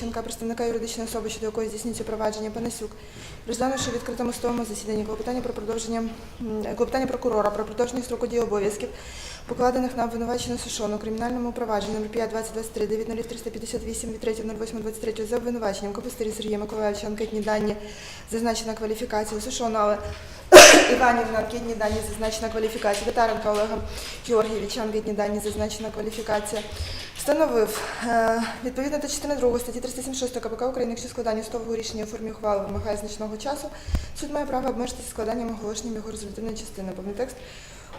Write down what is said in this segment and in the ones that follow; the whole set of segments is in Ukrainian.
Ченка, представника юридичної особи, щодо якої здійснюється провадження Панасюк, розглянувши в відкритому судовому засіданні клопотання про продовження клопотання прокурора про продовження строку дії обов'язків, покладених на обвинувачену Сушону у кримінальному провадженні номер 5 2023 90358 від 3.08.23 за обвинуваченням Капустирі Сергія Миколаївича анкетні дані зазначена кваліфікація Сушона, але Іванівна, анкетні дані зазначена кваліфікація, Татаренка Олега Георгійовича, анкетні дані зазначена кваліфікація. Встановив е, відповідно до частини 2 статті 376 КПК України, якщо складання судового рішення у формі ухвали вимагає значного часу, суд має право обмежитися складанням оголошенням його результативної частини. Повний текст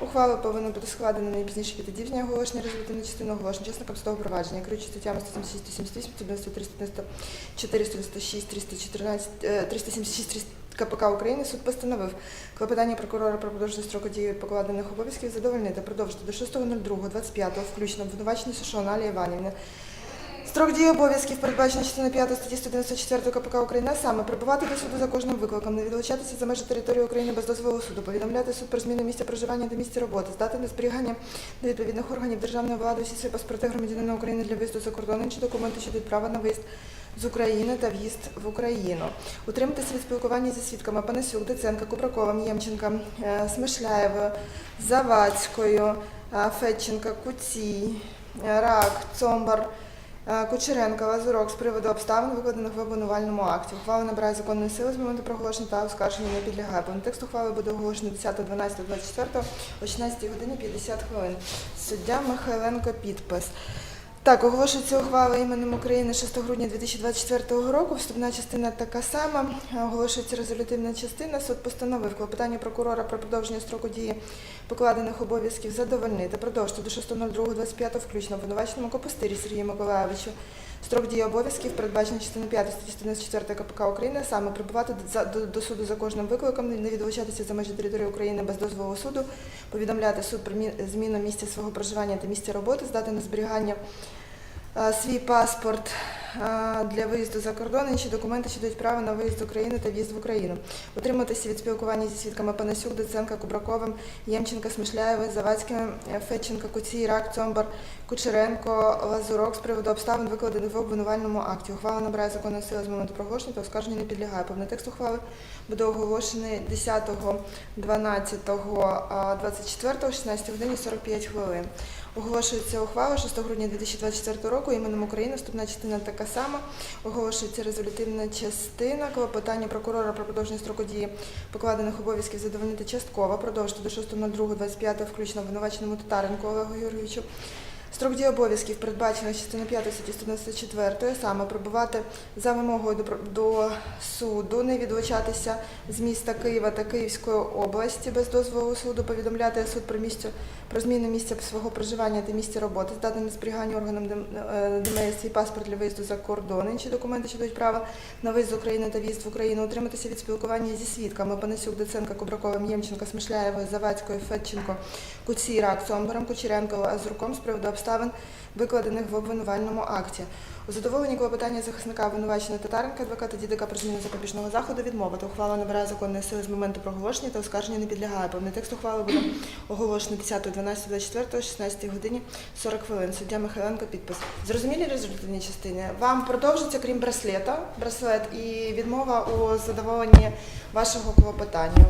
ухвали повинен бути складений найпізніше дня оголошення результативної частини оголошення учасникам судового провадження, керуючи статтями 176, 178, 194, 196, 314, е, 376, 300 КПК України суд постановив клопотання прокурора про продовження строку дії покладених обов'язків задовольнити, продовжити до 6.02.25 включно обвинувачення Сушона Алія Іванівни. Строк дії обов'язків передбачено частиною 5 статті 194 КПК України, саме прибувати до суду за кожним викликом, не відлучатися за межі території України без дозволу суду, повідомляти суд про зміну місця проживання та місця роботи, здати на зберігання до відповідних органів державної влади всі свої паспорти громадянина України для виїзду за кордон, інші документи, що дають право на виїзд з України та в'їзд в Україну. Утриматися від спілкування зі свідками Панасюк, Деценка, Купраковим, Ємченка, е, Смишляєвою, Завадською, е, Федченка, Куцій, Рак, Цомбар, Кучеренка, Лазурок з приводу обставин, викладених в обвинувальному акті. Ухвала набирає законної сили з моменту проголошення та оскарження не підлягає. Повний текст ухвали буде оголошений 10.12.24 о 16 годині 50 хвилин. Суддя Михайленко підпис. Так, оголошується ухвала іменем України 6 грудня 2024 року. Вступна частина така сама. Оголошується резолютивна частина. Суд постановив клопотання прокурора про продовження строку дії покладених обов'язків задовольнити, продовжити до 6.02.25 включно обвинуваченому Копустирі Сергію Миколаєвичу. Строк дії обов'язків передбачений частиною 5 статті 194 КПК України, саме прибувати до, суду за кожним викликом, не відлучатися за межі території України без дозволу суду, повідомляти суд про мі- зміну місця свого проживання та місця роботи, здати на зберігання е, свій паспорт для виїзду за кордон, інші документи, що дають право на виїзд з України та в'їзд в Україну. Утриматися від спілкування зі свідками Панасюк, Доценка, Кубраковим, Ємченка, Смишляєвою, Завадським, е, Федченка, Куцій, Рак, Цомбар, Кучеренко, Лазурок з приводу обставин, викладених в обвинувальному акті. Ухвала набирає законної сили з моменту проголошення та оскарження не підлягає. Повний текст ухвали буде оголошений 10.12.24 о 16 годині 45 хвилин. Оголошується ухвала 6 грудня 2024 року іменем України. Вступна частина така сама. Оголошується резолютивна частина. Клопотання прокурора про продовження строку дії покладених обов'язків задовольнити частково, продовжити до 6.02.25 включно обвинуваченому Татаренку Олегу Юрійовичу. Строк дії обов'язків передбачено частиною 5 статті 194, саме прибувати за вимогою до, суду, не відлучатися з міста Києва та Київської області без дозволу суду, повідомляти суд про місце про зміну місця свого проживання та місця роботи, здати на зберігання органам Дем- е, ДМС свій паспорт для виїзду за кордон, інші документи, що дають право на виїзд з України та в'їзд в Україну, утриматися від спілкування зі свідками. Панасюк, Деценка, Кубраковим, Ємченка, Смишляєвою, Завадською, Федченко, Куцій, Рак, Цомбаром, Кучеренко, Азурком з приводу обставин, викладених в обвинувальному акті. У задоволенні клопотання захисника обвинуваченого Татаренка, адвоката Дідика про зміну запобіжного заходу відмовити. Ухвала набирає законної сили з моменту проголошення та оскарження не підлягає. Повний текст ухвали буде оголошений 10.12.24 16 годині 40 хвилин. Суддя Михайленко підпис. Зрозумілі результативні частини? Вам продовжиться, крім браслета, браслет і відмова у задоволенні вашого клопотання.